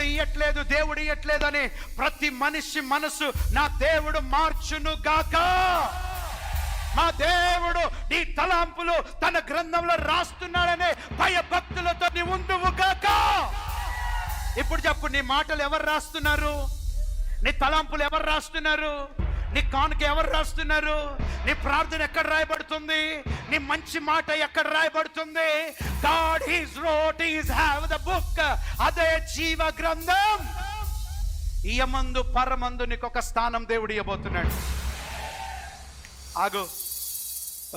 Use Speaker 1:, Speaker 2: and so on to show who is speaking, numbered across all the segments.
Speaker 1: ఇయ్యట్లేదు దేవుడు ఇయ్యట్లేదు అని ప్రతి మనిషి మనసు నా దేవుడు మార్చును గాక. మా దేవుడు నీ తలాంపులు తన గ్రంథంలో రాస్తున్నాడనే భయభక్తులతో నీ ఉండువు గాక. ఇప్పుడు చెప్పు నీ మాటలు ఎవరు రాస్తున్నారు? నీ తలాంపులు ఎవరు రాస్తున్నారు? నీ కానుక ఎవరు రాస్తున్నారు? నీ ప్రార్థన ఎక్కడ రాయబడుతుంది? నీ మంచి మాట ఎక్కడ రాయబడుతుంది? God he's wrote he's have the book అదే జీవ గ్రంథం. ఇయమందు పరమందు నీకు ఒక స్థానం దేవుడు ఇవ్వబోతున్నాడు. ఆగు.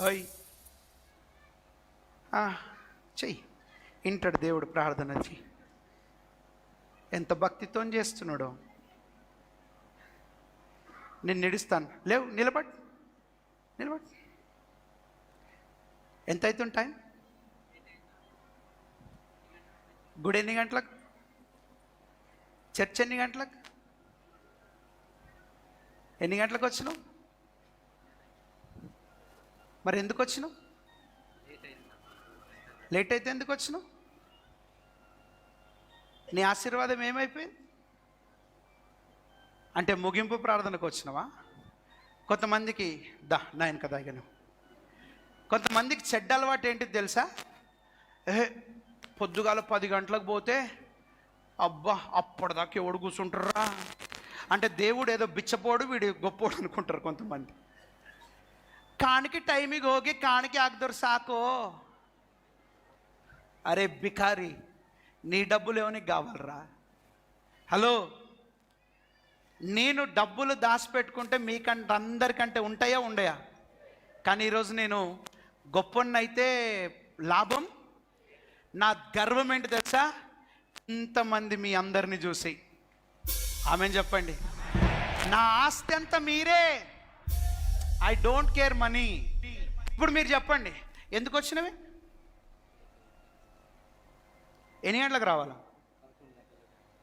Speaker 1: ఓయ్. ఆ, చెయ్యి. ఇంటడు దేవుడు ప్రార్థన చెయ్యి ఎంత భక్తితో చేస్తున్నాడో. నేను నిడుస్తాను. లేవు నిలబడ్. నిలబడ్. ఎంత అవుతుంది టైం? గుడి ఎన్ని గంటలకు? చర్చ్ ఎన్ని గంటలకు? ఎన్ని గంటలకు వచ్చినావు? మరి ఎందుకు వచ్చినావు? లేట్ అయితే ఎందుకు వచ్చినావు? నీ ఆశీర్వాదం ఏమైపోయింది? అంటే ముగింపు ప్రార్థనకు వచ్చినవా? కొంతమందికి దా నాయన కదా ఇక కొంతమందికి చెడ్డ అలవాటు ఏంటి తెలుసా? ఏ పొద్దుగాల పది గంటలకు పోతే అబ్బా అప్పటిదాకా ఎవడు కూర్చుంటారా? అంటే దేవుడు ఏదో బిచ్చపోడు వీడు గొప్పోడు అనుకుంటారు కొంతమంది. కానికి టైమింగ్ హోగి కానికి ఆగదరు సాకో. అరే బికారి నీ డబ్బులు ఏమని కావాలరా? హలో నేను డబ్బులు దాచిపెట్టుకుంటే మీకంటే అందరికంటే ఉంటాయా ఉండయా? కానీ ఈరోజు నేను గొప్పనైతే లాభం. నా గర్వం ఏంటి తెలుసా? ఇంతమంది మీ అందరిని చూసి. ఆమె చెప్పండి? నా ఆస్తి అంతా మీరే. I don't care money. ఇప్పుడు మీరు చెప్పండి ఎందుకు వచ్చినవి? ఎన్ని గంటలకు రావాలా?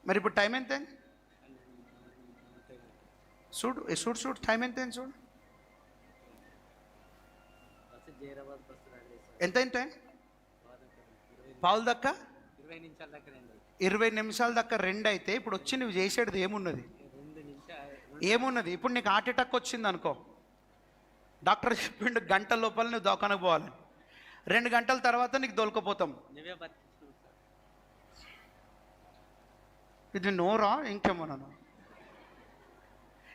Speaker 1: మరి ఇప్పుడు టైం ఎంత చూడు చూడు చూడు టైం ఎంత అయింది చూడు ఎంత అయింది టైం పావులు దక్క?
Speaker 2: ఇరవై నిమిషాల
Speaker 1: దాకా రెండు అయితే. ఇప్పుడు వచ్చి నువ్వు చేసేది ఏమున్నది ఏమున్నది? ఇప్పుడు నీకు హార్ట్ అటాక్ వచ్చింది అనుకో. డాక్టర్ చెప్పిండు గంట లోపల నువ్వు దోకానకు పోవాలి. రెండు గంటల తర్వాత నీకు దొలకపోతాం. ఇది నోరా? ఇంకేమోనను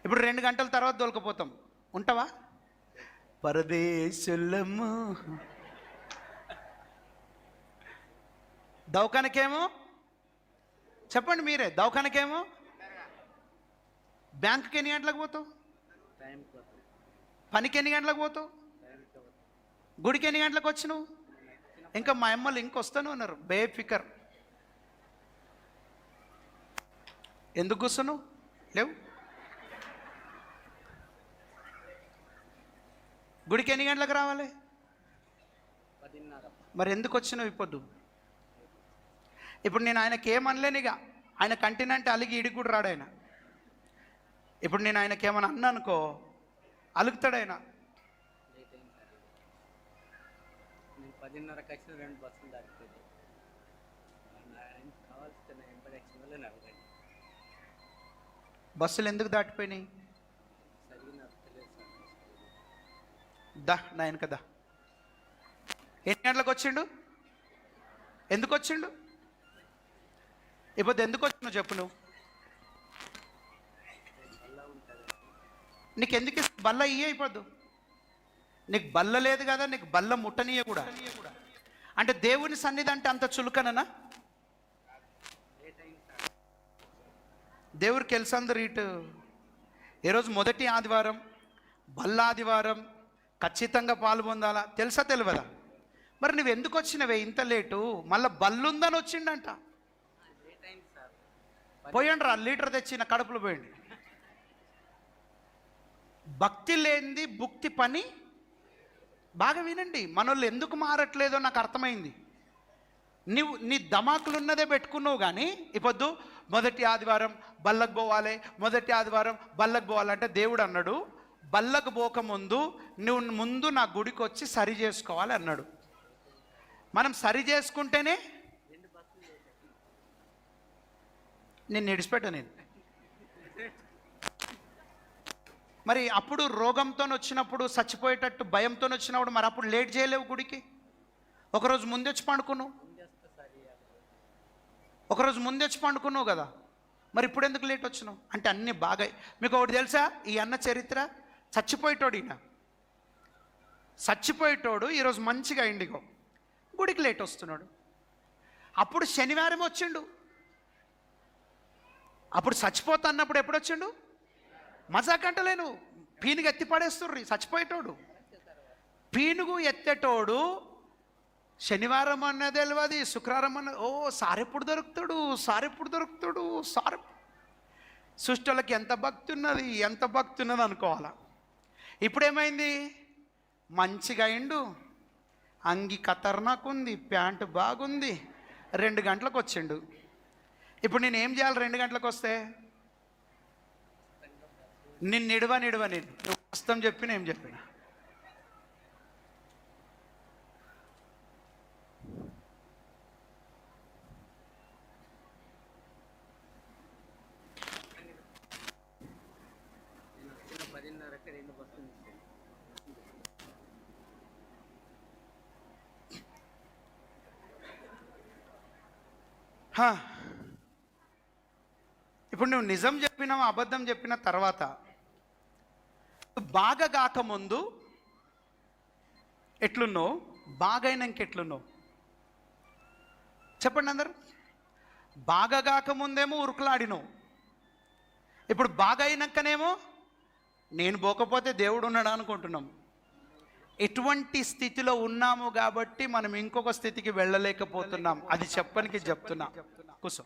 Speaker 1: ఇప్పుడు రెండు గంటల తర్వాత దొలకపోతాం. ఉంటావా? పరదేశులము. దవాఖానకేమో చెప్పండి మీరే దవాఖానకేమో బ్యాంకుకి ఎన్ని గంటలకు పోతావు? పనికి ఎన్ని గంటలకు పోతావు? గుడికి ఎన్ని గంటలకు వచ్చినావు? ఇంకా మా అమ్మలు ఇంకొస్తాను అన్నారు బేఫికర్. ఎందుకు కూర్చున్నావు లేవు. గుడికి ఎన్ని గంటలకు రావాలి? మరి ఎందుకు వచ్చినావు ఇప్పుడు ఇప్పుడు నేను ఆయనకి ఏమనలేను ఇక. ఆయన కంటినంటే అలిగి ఇడికి కూడా రాడు ఆయన. ఇప్పుడు నేను ఆయనకి ఏమన్నా అన్నా అనుకో అలుగుతాడు ఆయన
Speaker 2: పదిన్నరకు వచ్చిన రెండు బస్సులు కావాల్సిన
Speaker 1: బస్సులు ఎందుకు దాటిపోయినాయి? దా నాయన కదా ఎన్ని గంటలకు వచ్చిండు? ఎందుకు వచ్చిండు? ఇప్పుడు ఎందుకు వచ్చినావు చెప్పు నువ్వు. నీకు ఎందుకు బల్ల ఇయ్యే అయిపోద్దు. నీకు బల్ల లేదు కదా నీకు బల్ల ముట్టనీయ కూడా. అంటే దేవుని సన్నిధి అంటే అంత చులకననా?
Speaker 2: లేట్ అయింది సార్
Speaker 1: ఇటు ఈరోజు మొదటి ఆదివారం బల్ల ఆదివారం ఖచ్చితంగా పాల్పొందాలా తెలుసా తెలియదా మరి నువ్వు ఎందుకు వచ్చినవే ఇంత లేటు? మళ్ళీ బల్లుందని వచ్చిండంట. పోయండి రా లీటర్ తెచ్చిన కడుపులో పోయండి. భక్తి లేనిది భుక్తి పని. బాగా వినండి మనోళ్ళు ఎందుకు మారట్లేదో నాకు అర్థమైంది. నువ్వు నీ ధమాకులు ఉన్నదే పెట్టుకున్నావు కానీ ఇప్పొద్దు మొదటి ఆదివారం బల్లకు పోవాలి మొదటి ఆదివారం బల్లకు పోవాలంటే దేవుడు అన్నాడు బల్లకు పోకముందు నువ్వు ముందు నా గుడికి వచ్చి సరి చేసుకోవాలి అన్నాడు. మనం సరి చేసుకుంటేనే నేను విడిచిపెట్ట నేను. మరి అప్పుడు రోగంతో వచ్చినప్పుడు చచ్చిపోయేటట్టు భయంతో వచ్చినప్పుడు మరి అప్పుడు లేట్ చేయలేవు గుడికి? ఒకరోజు ముందు వచ్చి పండుకున్నావు. ఒకరోజు ముందొచ్చి పండుకున్నావు కదా. మరి ఇప్పుడు ఎందుకు లేట్ వచ్చినావు? అంటే అన్నీ బాగా మీకు ఒకటి తెలుసా? ఈ అన్న చరిత్ర? చచ్చిపోయేటోడు ఈయన. చచ్చిపోయేటోడు ఈరోజు మంచిగా ఇండిగో. గుడికి లేట్ వస్తున్నాడు. అప్పుడు శనివారం వచ్చిండు. అప్పుడు చచ్చిపోతా అన్నప్పుడు ఎప్పుడు వచ్చిండు? మజాకంటలేను పీనుగు ఎత్తి పడేస్తుర్రి చచ్చిపోయేటోడు. పీనుగు ఎత్తేటోడు శనివారం అన్నది తెలియదు శుక్రవారం అన్నది ఓ సారెప్పుడు దొరుకుతాడు? సారెప్పుడు దొరుకుతాడు? సార్ సృష్టిలకి ఎంత భక్తి ఉన్నది? ఎంత భక్తి ఉన్నది అనుకోవాలా? ఇప్పుడు ఏమైంది మంచిగా అయిండు అంగి ఖతర్నాక్ ఉంది ప్యాంటు బాగుంది. రెండు గంటలకు వచ్చిండు ఇప్పుడు నేను ఏం చేయాలి రెండు గంటలకు వస్తే నిన్ను నిడవ నిడవ నేను. నువ్వు వస్తాం చెప్పిన ఏం చెప్పిన?
Speaker 2: నేను పదిన్నరకి రెండు బస్సులు
Speaker 1: ఇప్పుడు నువ్వు నిజం చెప్పినావు అబద్ధం చెప్పిన తర్వాత? బాగా కాకముందు ఎట్లున్నావు? బాగైనాక ఎట్లున్నావు? చెప్పండి అందరు. బాగా కాకముందేమో ఉరుకులాడినావు. ఇప్పుడు బాగా అయినాకనేమో నేను పోకపోతే దేవుడు ఉన్నాడు అనుకుంటున్నాం. ఎటువంటి స్థితిలో ఉన్నాము కాబట్టి మనం ఇంకొక స్థితికి వెళ్ళలేకపోతున్నాం. అది చెప్పనికి చెప్తున్నా. కూర్చో.